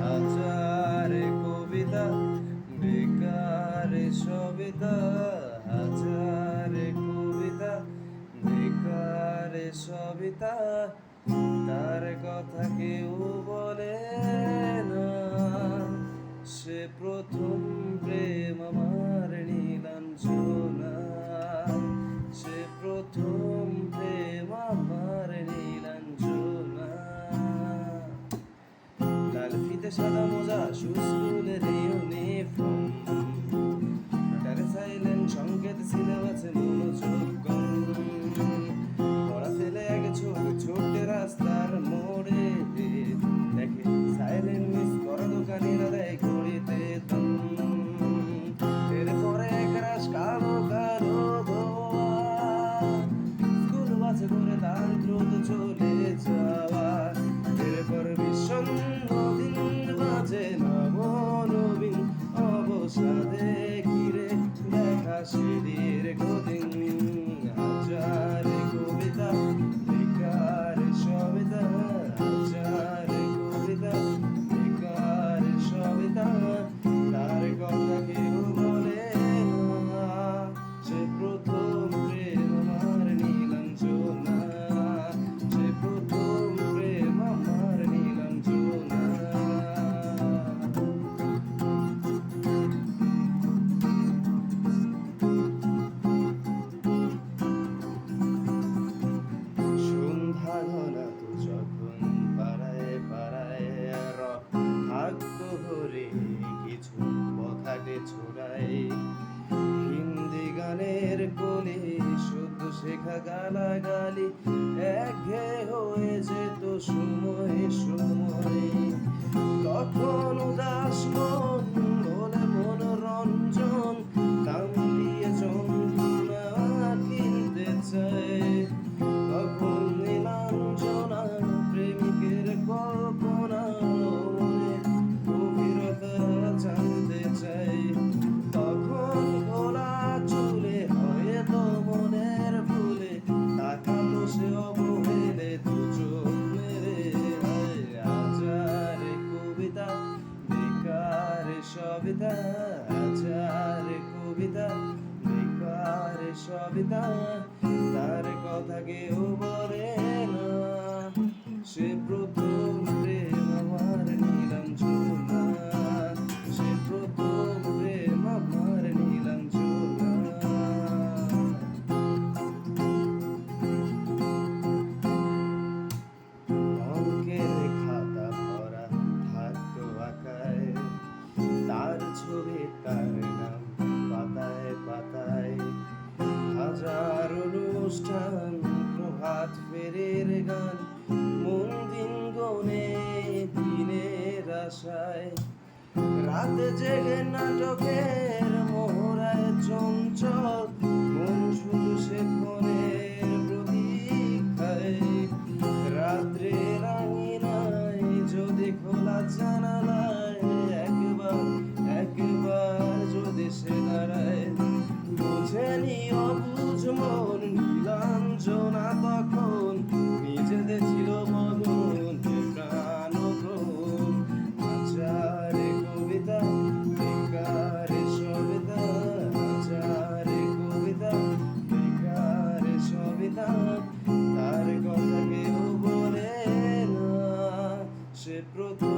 হাজার কবিতা বেকার সবিতা, হাজার কবিতা বেকার সবিতা, তার কথা কেউ বলে না। সে প্রথম প্রেম deixar da mão já chusco লেখা গালাগালি একঘেয়ে হয়ে যেত সময়ে সময়ে। তখন সবিতা আচার কবিতা বেকার সবিতা তার কথা কেউ বলে হাতে জেগে নাটকের মোহরায় চঞ্চল produz.